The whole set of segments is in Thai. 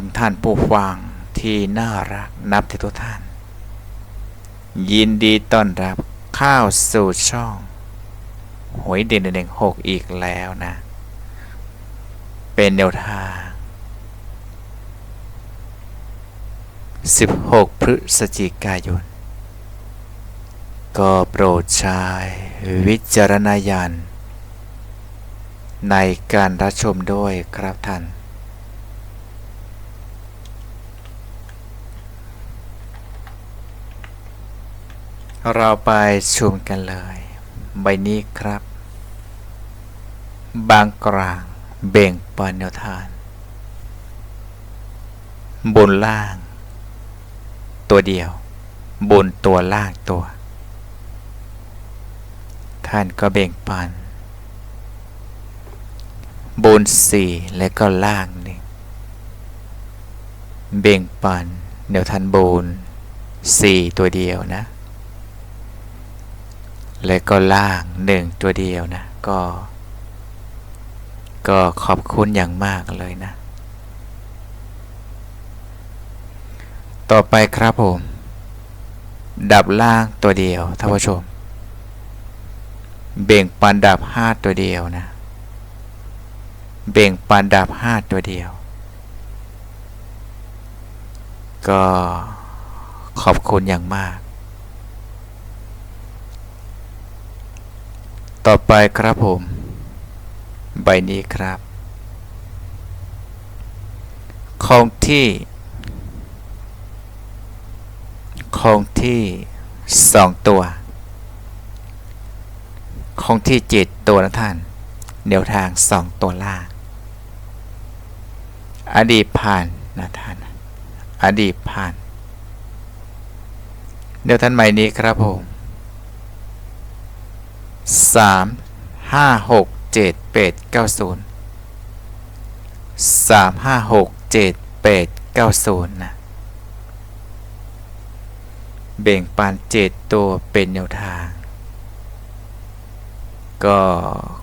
มท่านผู้ฟังที่น่ารักนับถือทุกท่าน ยินดีต้อนรับเข้าสู่ช่องหวยเด่นหนึ่งหกอีกแล้วนะ เป็นแนวทาง 16 พฤศจิกายน ก็โปรดใช้วิจารณญาณในการรับชมด้วยครับท่าน เราไปชมกันเลย ใบนี้ครับ บางกลางเบ่งปันแนวทาน บนล่าง ตัวเดียว บนตัวล่างตัว ท่านก็เบ่งปัน บนสี่และก็ล่างหนึ่งเบ่งปันเดี๋ยวทันบนสี่ตัวเดียวนะ และก็ล่างหนึ่งตัวเดียวนะ ก็ ก็ขอบคุณอย่างมากเลยนะ ต่อไปครับผม ดับล่างตัวเดียวท่านผู้ชม เบ่งปันดับห้าตัวเดียวนะ เบ่งปันดับห้าตัวเดียว ก็ขอบคุณอย่างมาก ต่อไปครับผม ใบนี้ครับคงที่คงที่สองตัวคงที่เจ็ดตัวนะท่านแนวทางสองตัวล่างอดีตผ่านนะท่าน อดีตผ่าน เดี๋ยวท่านใหม่นี้ครับผม สามห้าหกเจ็ดแปดเก้าศูนย์สามห้าหกเจ็ดแปดเก้าศูนย์นะเบ่งปานเจ็ดตัวเป็นแนวทาง ก็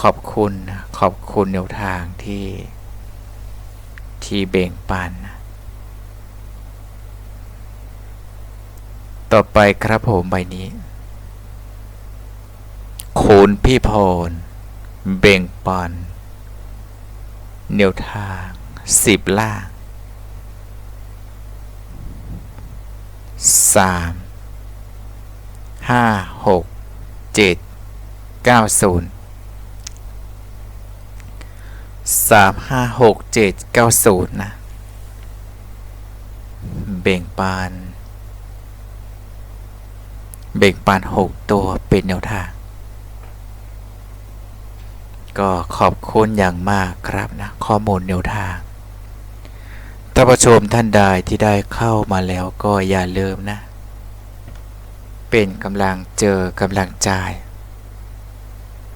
ขอบคุณขอบคุณแนวทางที่ที่เบ่งปันนะต่อไปครับผมใบนี้ คุณพี่พรเบ่งปันแนวทางสิบล่างสามห้าหกเจ็ดเก้าศูนย์สามห้าหกเจ็ดเก้าศูนย์นะเบ่งปาน เบ่งปานหกตัวเป็นแนวทาง ก็ขอบคุณอย่างมากครับนะ ข้อมูลแนวทางท่านผู้ชมท่านใดที่ได้เข้ามาแล้วก็อย่าลืมนะ เป็นกำลังเจอกำลังใจ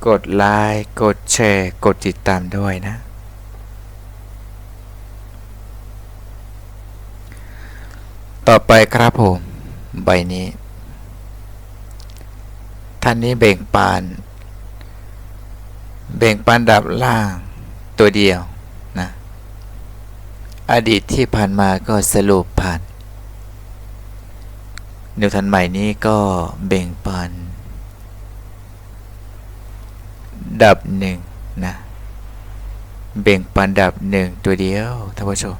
กดไลค์กดแชร์ กดติดตามด้วยนะ ต่อไปครับผม ใบนี้ ท่านนี้เบ่งปาน เบ่งปานดับล่างตัวเดียวนะอดีตที่ผ่านมาก็สรุปผ่านนิวทันใหม่นี้ก็เบ่งปัน ดับหนึ่งนะเบ่งปันดับหนึ่งตัวเดียวท่านผู้ชม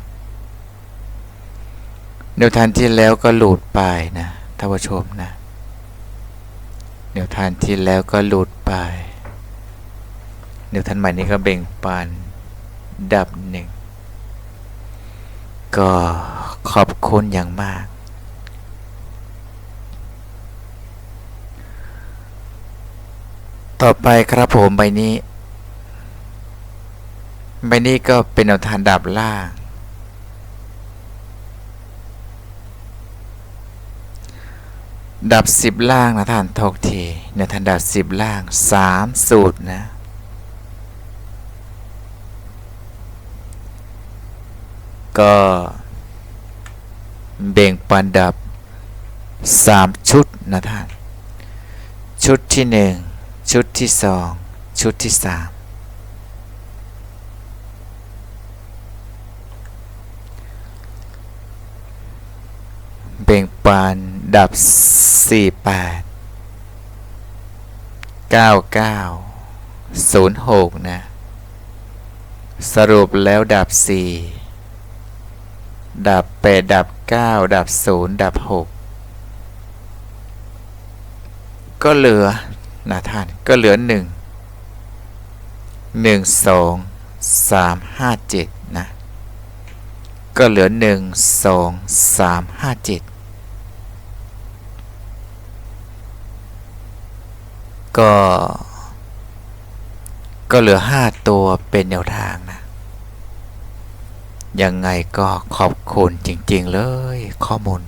นิวทันที่แล้วก็หลุดไปนะท่านผู้ชมนะนิวทันที่แล้วก็หลุดไป นิวทันใหม่นี้ก็เบ่งปันดับหนึ่ง ก็ขอบคุณอย่างมาก ต่อไปครับผมใบนี้ ใบนี้ก็เป็นแนวทางดับล่าง ดับสิบล่างนะท่านทกทีแนวทางดับสิบล่างสามสูตรนะ ก็เบ่งปันดับสามชุดนะท่าน ชุดที่หนึ่งชุดที่สองชุดที่สามเบ่งปันดับสี่แปดเก้าเก้าศูนย์หกนะ สรุปแล้วดับสี่ ดับแปดดับเก้าดับศูนย์ดับหกก็เหลือนะท่านก็เหลือหนึ่งหนึ่งสองสามห้าเจ็ดนะก็เหลือหนึ่งสองสามห้าเจ็ดก็ ก็เหลือห้าตัวเป็นแนวทางนะ ยังไงก็ขอบคุณจริง ๆ เลยข้อมูล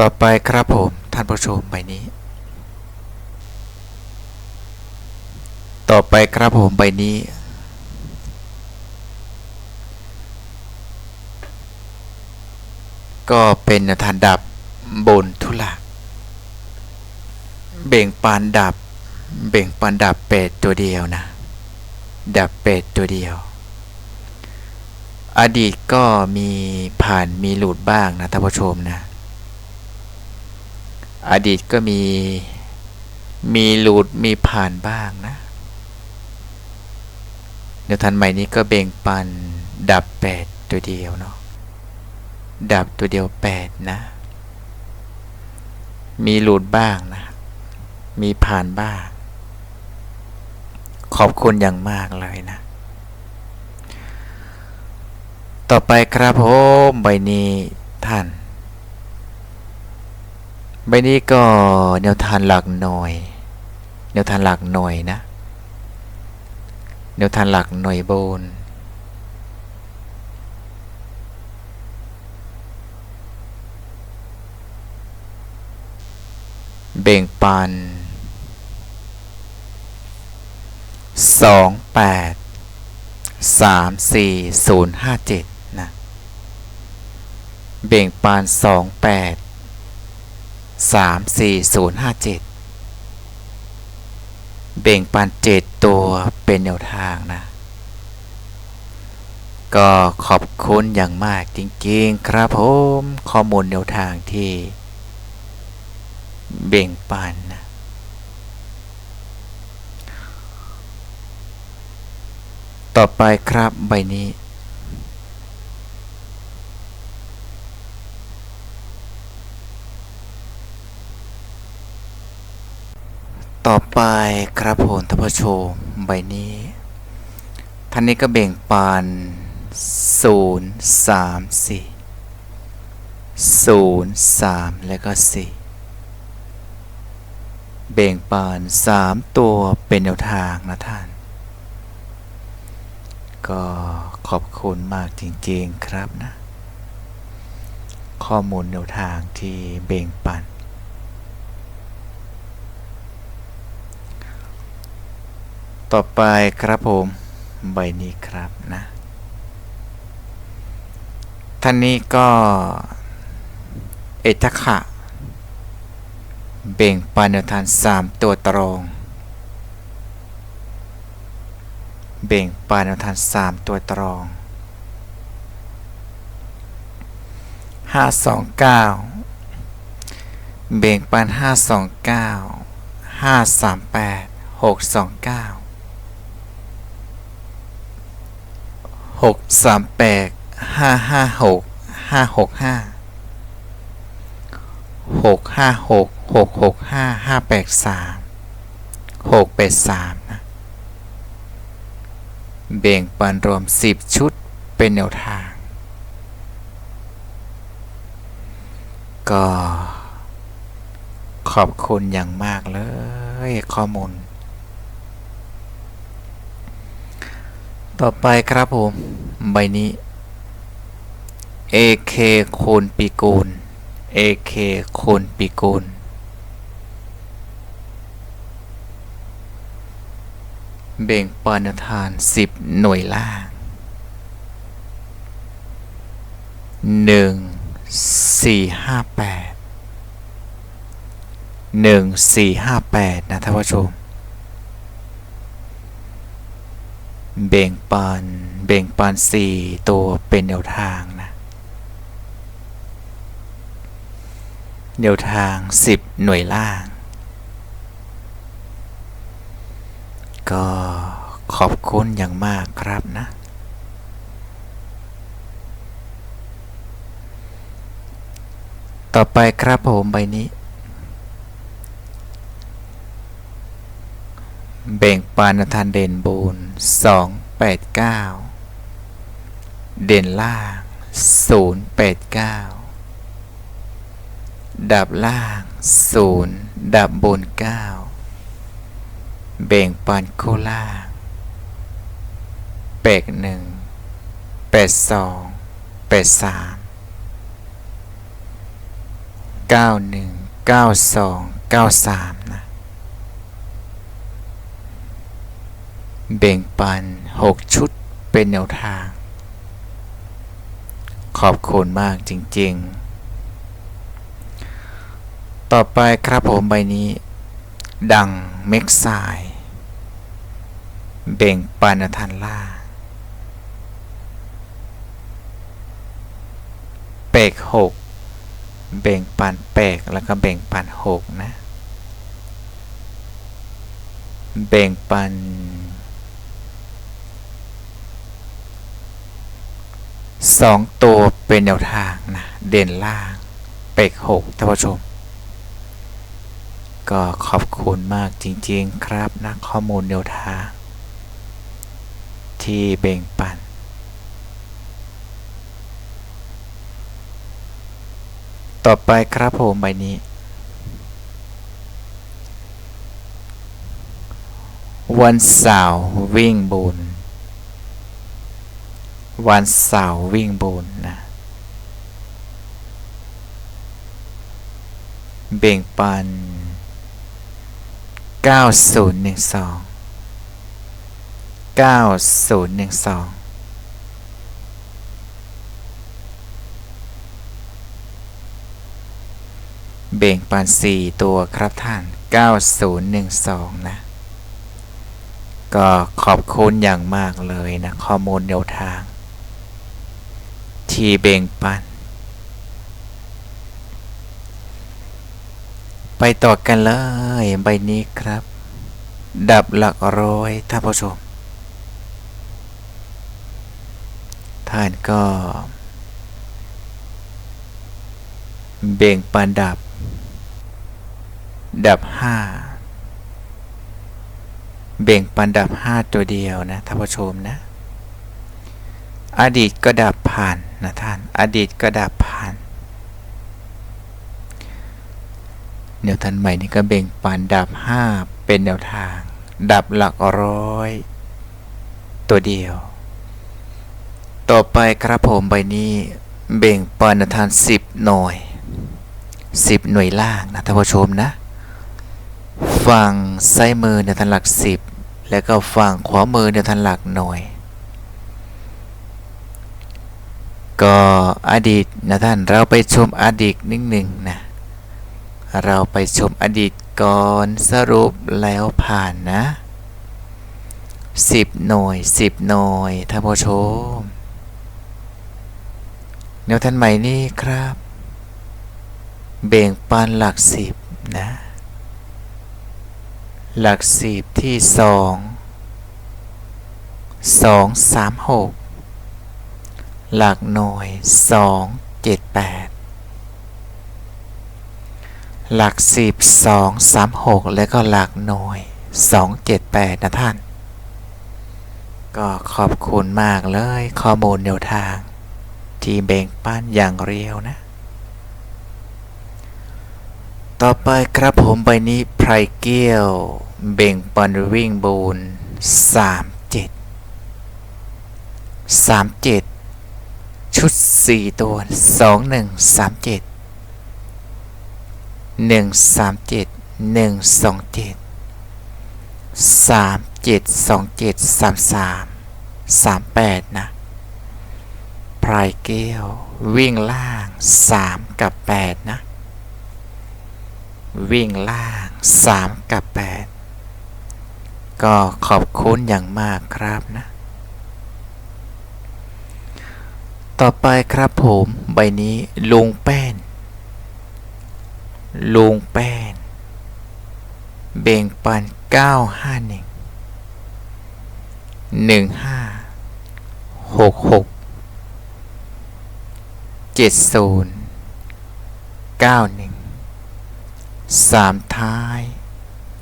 ต่อไปครับผมท่านผู้ชมใบนี้ ต่อไปครับผมใบนี้ ก็เป็นแนวทางดับบนทุลักเบ่งปานดับ เบ่งปานดับเป็ดตัวเดียวนะ ดับเป็ดตัวเดียว อดีตก็มีผ่านมีหลุดบ้างนะท่านผู้ชมนะ อดีตก็มีมีหลุดมีผ่านบ้างนะเดี๋ยวทันใหม่นี้ก็เบ่งปันดับแปดตัวเดียวเนาะดับตัวเดียวแปดนะ มีหลุดบ้างนะ มีผ่านบ้าง ขอบคุณอย่างมากเลยนะ ต่อไปครับผมใบนี้ท่าน ใบนี้ก็แนวทานหลักหน่อย แนวทานหลักหน่อยนะ แนวทานหลักหน่วยโบนเบ่งปัน สองแปดสามสี่ศูนย์ห้าเจ็ดนะเบ่งปานสองแปดสามสี่ศูนย์ห้าเจ็ดเบ่งปานเจ็ดตัวเป็นแนวทางนะ ก็ขอบคุณอย่างมากจริงๆ ครับผม ข้อมูลแนวทางที่ เบ่งปานนะ ต่อไปครับใบนี้ ต่อไปครับผมท่านผู้ชมใบนี้ ท่านนี้ก็เบ่งปานศูนย์สามสี่ศูนย์สามแล้วก็สี่เบ่งปานสามตัวเป็นแนวทางนะท่าน ก็ขอบคุณมากจริงๆครับนะ ข้อมูลแนวทางที่เบ่งปัน ต่อไปครับผมใบนี้ครับนะ ท่านนี้ก็ เอตคะ เบ่งปันแนวทางสามตัวตรง เบ่งปานแนวทางสามตัวตรองห้าสองเก้าเบ่งปานห้าสองเก้าห้าสาม แปดหกสองเก้าหกสามแปดห้าห้าหกห้าหกห้าหกห้าหกหกหกห้าห้าแปดสามหกแปดสามนะเบ่งปันรวม 10 ชุดเป็นแนวทาง ก็ ขอบคุณอย่างมากเลย ข้อมูล ต่อไปครับผม ใบนี้ AK คูณปีกูล AK คูณปีกูล เบ่งปานทาน 10 หน่วยล่าง 1 4 5 8 1 4 5 8 นะท่านผู้ชม เบ่งปานเบ่งปานสี่ตัวเป็นแนวทางนะแนวทางสิบหน่วยล่าง ก็ขอบคุณอย่างมากครับนะ ต่อไปครับผมใบนี้เบ่งปานทานเด่นบูน289 เด่นล่าง 089 ดับล่าง 0 ดับบน9 เบ่งปานโคล่าเปกหนึ่งเปดสองเปดสามเก้าหนึ่งเก้าสองเก้าสามนะเบ่งปัน6ชุดเป็นแนวทาง ขอบคุณมากจริง ๆ ต่อไปครับผมใบนี้ ดังเม็กไซ เบ่งปันทันล่า เปกหกเบ่งปันเปกแล้วก็เบ่งปันหกนะ เบ่งปันสองตัวเป็นแนวทางนะ เด่นล่าง เปกหกท่านผู้ชม ก็ขอบคุณมากจริงๆครับนะข้อมูลแนวทาง ที่เบ่งปันต่อไปครับผมใบนี้ วันเสาร์วิ่งบุญวันเสาร์วิ่งบุญนะเบ่งปัน 9012 9012เบ่งปัน4ตัวครับท่าน 9012 นะ ก็ขอบคุณอย่างมากเลยนะ ข้อมูลแนวทาง ที่เบ่งปัน ไปต่อกันเลย ใบนี้ครับ ดับหลักร้อยท่านผู้ชมานก็ เบ่งปันดับ ดับห้าเบ่งปันดับห้าตัวเดียวนะท่านผู้ชมนะ อดีตก็ดับผ่านนะท่าน อดีตก็ดับผ่านแนวทันใหม่นี่ก็เบ่งปันดับห้าเป็นแนวทาง ดับหลักร้อย ตัวเดียว ต่อไปครับผมใบนี้เบ่งปันทานสิบหน่วยสิบหน่วยล่างนะท่านผู้ชมนะ ฝั่งซ้ายมือในทันหลักสิบแล้วก็ฝั่งขวามือในทันหลักหน่วย ก็อดีตนะท่านเราไปชมอดีตนิดหนึ่งนะ เราไปชมอดีตก่อนสรุปแล้วผ่านนะสิบหน่วยสิบหน่วยท่านผู้ชม แนวทันใหม่นี่ครับ เบ่งปันหลักสิบนะ หลักสิบที่สองสองสามหกหลักหน่วยสองเจ็ดแปดหลักสิบสองสามหกแล้วก็หลักหน่วยสองเจ็ดแปดนะท่าน ก็ขอบคุณมากเลยข้อมูลแนวทาง ที่เบ่งปันอย่างเรียวนะ ต่อไปครับผมใบนี้ไพรเกี้ยว เบ่งปันวิ่งบูนสามเจ็ดสามเจ็ดชุดสี่ตัวสองหนึ่งสามเจ็ดหนึ่งสามเจ็ดหนึ่งสองเจ็ดสามเจ็ดสองเจ็ดสามสามสามแปดนะายเกี้ว วิ่งล่าง 3 กับ 8 นะ วิ่งล่าง 3 กับ 8 ก็ขอบคุณอย่างมากครับนะ ต่อไปครับผมใบนี้ลุงแป้น ลุงแป้น เบ่งปัน 951 15 66 เจ็ดศูนย์เก้าหนึ่งสามท้าย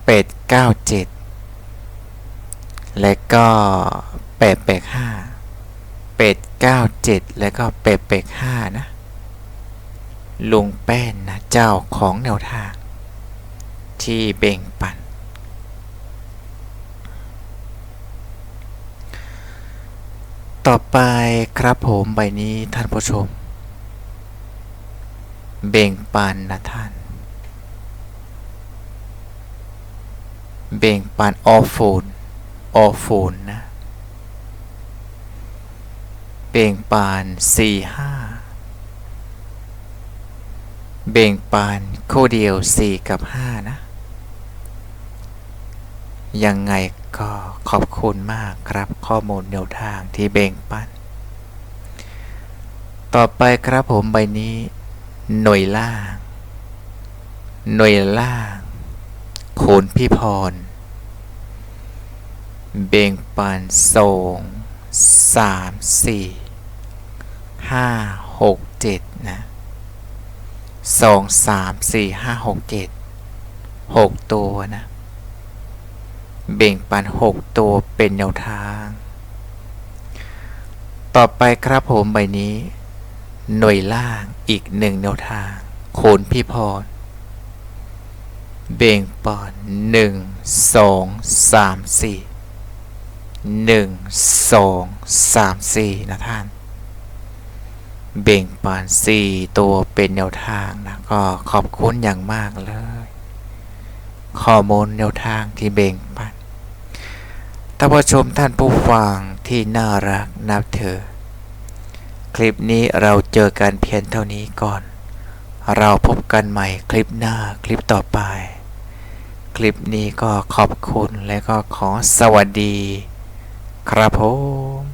เป็ดเก้าเจ็ดและก็แปดแปดห้าเป็ดเก้าเจ็ดแล้วก็เป็ดเป็ดห้านะลุงแป้นนะเจ้าของแนวทาง ที่เบ่งปัน ต่อไปครับผมใบนี้ท่านผู้ชม เบ่งปันนะท่าน เบ่งปันออฟโฟนออฟโฟนนะ เบ่งปานสี่ห้าเบ่งปานคู่เดียว4กับ5นะ ยังไงก็ขอบคุณมากครับข้อมูลแนวทางที่เบ่งปัน ต่อไปครับผมใบนี้ หน่วยล่างหน่วยล่างโขนพี่พร เบ่งปานสองสามสี่ห้าหกเจ็ดนะสองสามสี่ห้าหกเจ็ดหกตัวนะ เบ่งปันหกตัวเป็นแนวทาง ต่อไปครับผมใบนี้ หน่วยล่างอีกหนึ่งแนวทางโคนพี่พร เบ่งปอนหนึ่งสองสามสี่หนึ่งสองสามสี่นะท่าน เบ่งปานสี่ตัวเป็นแนวทางนะก็ขอบคุณอย่างมากเลยข้อมูลแนวทางที่เบ่งปันท่านผู้ชมท่านผู้ฟังที่น่ารักนับเธอ คลิปนี้เราเจอกันเพียงเท่านี้ก่อน เราพบกันใหม่คลิปหน้าคลิปต่อไป คลิปนี้ก็ขอบคุณและก็ขอสวัสดี ครับผม